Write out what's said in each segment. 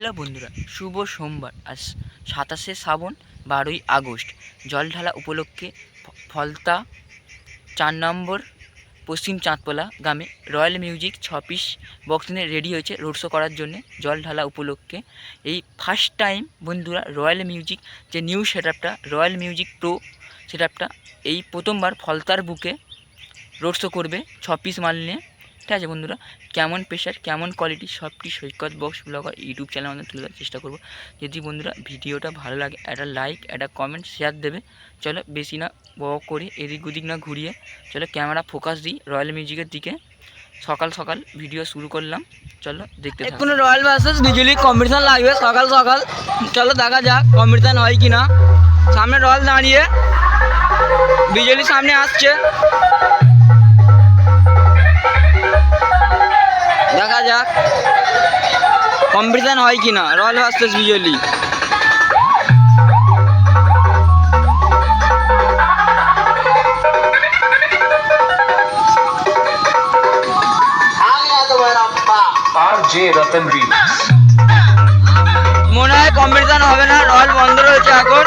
Hello বন্ধুরা, শুভ সোমবার। আজ সাতাশে শ্রাবণ, বারোই আগস্ট। জল ঢালা উপলক্ষে ফলতা, চার নম্বর, পশ্চিম চাঁদপোলা গ্রামে রয়্যাল মিউজিক ছ পিস বক্স নিয়ে রেডি হয়েছে রোড শো করার জন্য জল ঢালা উপলক্ষে। এই ফার্স্ট টাইম বন্ধুরা রয়্যাল মিউজিক যে new set Royal Music pro set এই প্রথমবার ফলতার বুকে রোড শো করবে ছ পিস মাল নিয়ে। ঠিক আছে বন্ধুরা? কেমন প্রেশার কেমন কোয়ালিটি সবটি Saikat box blogger YouTube channel আমাদের তুলে ধরার চেষ্টা করব। যদি বন্ধুরা ভিডিওটা ভালো লাগে, একটা লাইক একটা কমেন্ট শেয়ার দেবে। চলো বেশি না বক করে এদিক ওদিক না ঘুরিয়ে চলো ক্যামেরা ফোকাস দিই রয়্যাল মিউজিকের দিকে। সকাল সকাল ভিডিও শুরু করলাম। চলো দেখতে। এক্ষুনি রয়্যাল ভার্সেস বিজলি কম্পিটিশন লাগবে সকাল সকাল। চলো দেখা যাক কম্পিটিশন হয় কি না সামনে রয়্যাল দাঁড়িয়ে। বিজলি সামনে আসছে। কম্পিটিশন হয় কি না রয়্যাল ভার্সেস বিজলি মনে হয় কম্পিটিশন হবে না রয়্যাল বন্ধ রয়েছে এখন।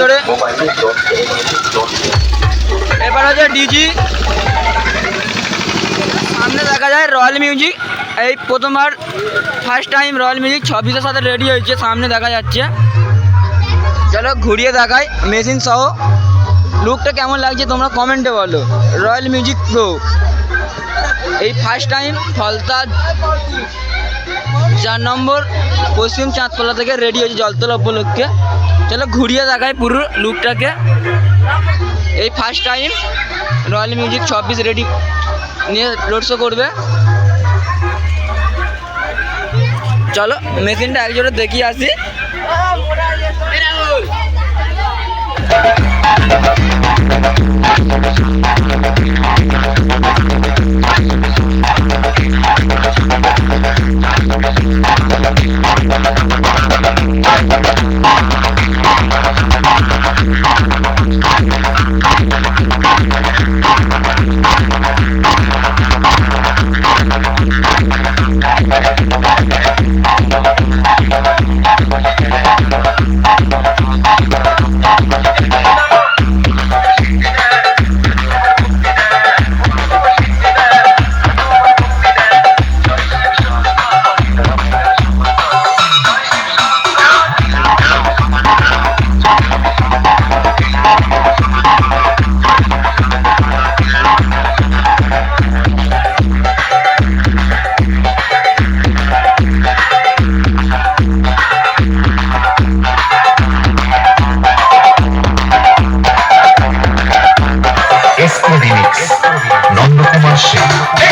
জোরে। এবার হচ্ছে ডিজি সামনে দেখা যায় রয়্যাল মিউজিক এই প্রথমবার ফার্স্ট টাইম রয়্যাল মিউজিক ছবিসের সাথে রেডি হয়েছে, সামনে দেখা যাচ্ছে। চলো ঘুরিয়ে দেখাই মেশিন সহ। লুকটা কেমন লাগছে তোমরা কমেন্টে বলো। রয়্যাল মিউজিক প্রো এই ফার্স্ট টাইম ফলতা চার নম্বর পশ্চিম চাঁদতলা থেকে রেডি হয়েছে জলতলা উপলক্ষে। চলো ঘুরিয়ে দেখাই পুরো লুকটাকে এই ফার্স্ট টাইম রয়্যাল মিউজিক ছাব্বিশ রেডি নিয়ে রোড শো করবে। চলো মেশিনটা একজোড়ে দেখিয়ে আসি। Esco Bye.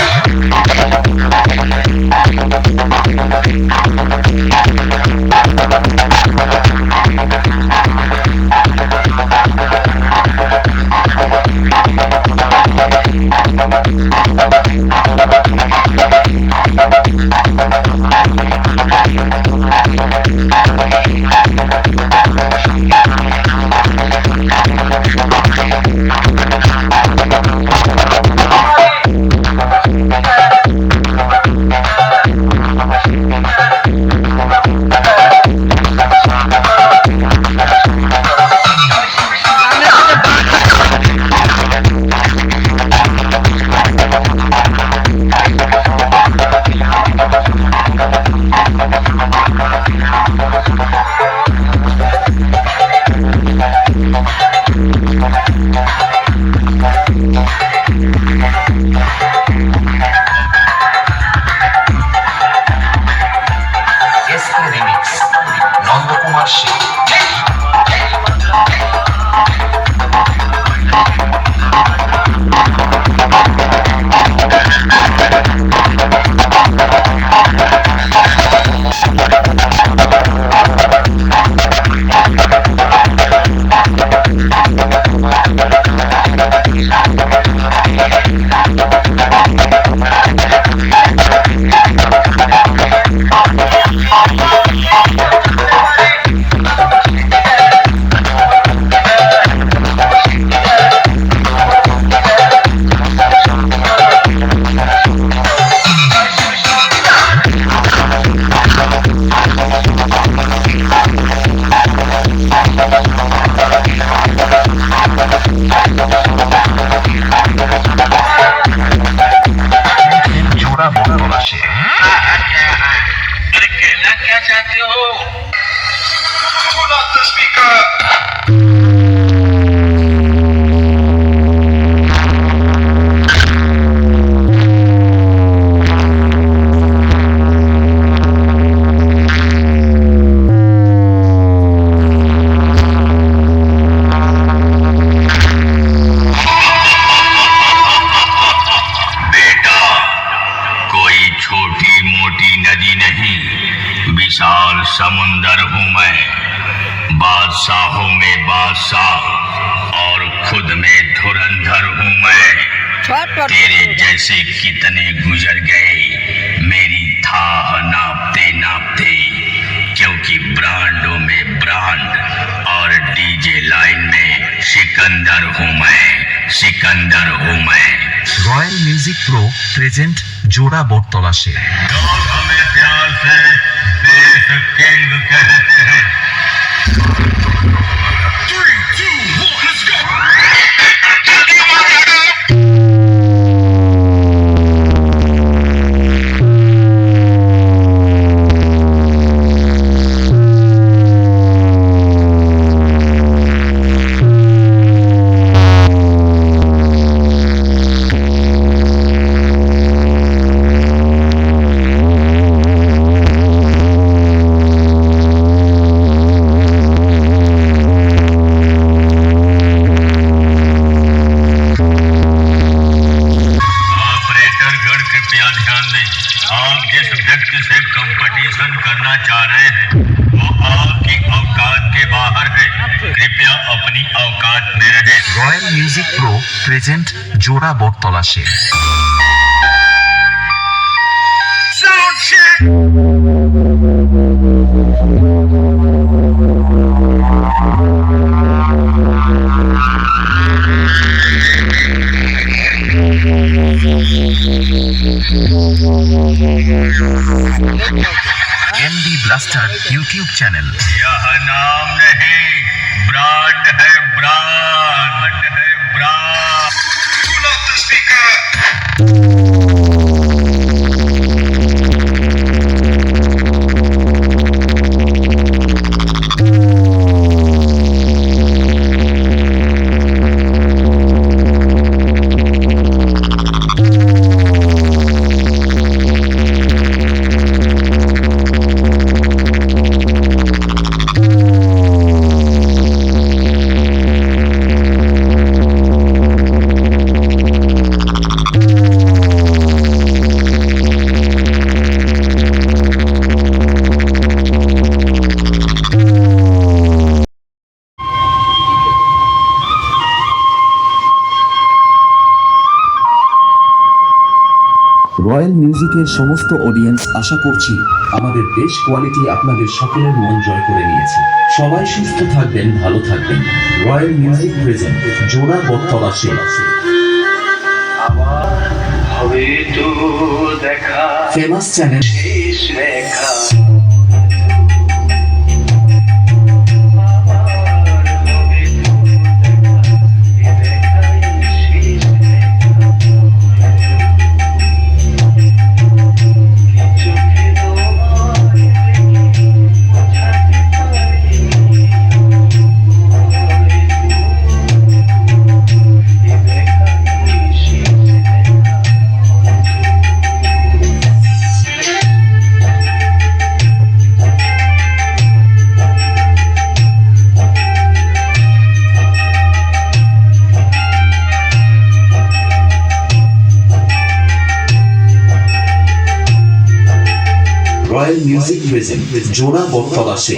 जैसे कितने गुजर गए मेरी थाह नापते नापते क्योंकि ब्रांडों में ब्रांड और डीजे लाइन में सिकंदर हूँ मैं सिकंदर हूँ मैं रॉयल म्यूजिक प्रो प्रेजेंट जोड़ा बोट तलाशे प्यार से প্রেজেন্ট জোড়া বটতলাশে এমডি ব্লাস্টার ইউটিউব চ্যানেল নাম Bravo. Pull up the speaker. Royal মিউজিকের সমস্ত অডিয়েন্স আশা করছি আমাদের বেশ কোয়ালিটি আপনাদের সকলের মন জয় করে নিয়েছে। সবাই সুস্থ থাকবেন ভালো থাকবেন। Royal Music present Jora Battala সে হবে তো দেখা। ফেমাস চ্যানেল শেষ Royal Music present Jora Battala সে